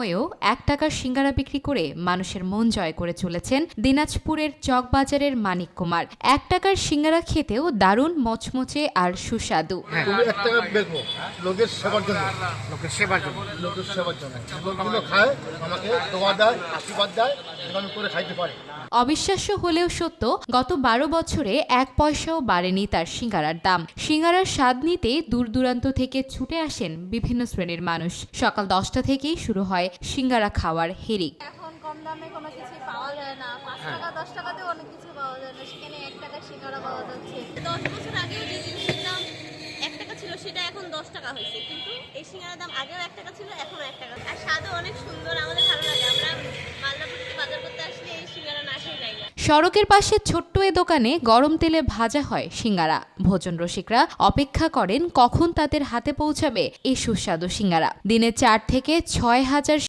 হয়েও এক টাকার সিঙ্গারা বিক্রি করে মানুষের মন জয় করে চলেছেন দিনাজপুরের চকবাজারের মানিক কুমার। এক টাকার সিঙ্গারা খেতেও দারুণ মচমচে আর সুস্বাদু। লোকের সেবার জন্য। লোকের সেবার জন্য। লোকের সেবার জন্য। খায়, আমাকে দেয়, আশীর্বাদ দেয় অবিশ্বাস্য হলেও সত্য গত বারো বছরে এক পয়সাও বাড়েনি তার সিঙ্গারার দাম। সিঙ্গারার স্বাদ নিতে দূর দূরান্ত থেকে ছুটে আসেন বিভিন্ন শ্রেণির মানুষ। সকাল দশটা থেকেই শুরু হয় সিঙ্গারা খাওয়ার হেরিক। এখন কম দামে কোনো কিছু পাওয়া যায় না। পাঁচ টাকা দশ টাকাতেও অনেক কিছু পাওয়া যায় না। সেখানে এক টাকার সিঙ্গারা পাওয়া যাচ্ছে। দশ বছর আগেও যে জিনিসের দাম এক টাকা ছিল সেটা এখন দশ টাকা হয়েছে। কিন্তু এই সিঙ্গারার দাম আগেও এক টাকা ছিল এখনও এক টাকা। আর স্বাদও অনেক সুন্দর আমাদের ভালো লাগে আমরা মালদাপুর থেকে বাজার করতে আসলে এই সিঙ্গারা না খেয়ে যাই না সড়কের পাশে ছোট্ট এ দোকানে গরম তেলে ভাজা হয় সিঙ্গারা। ভোজন রসিকরা অপেক্ষা করেন কখন তাদের হাতে পৌঁছাবে এই সুস্বাদু সিঙ্গারা। দিনে চার থেকে ছয় হাজার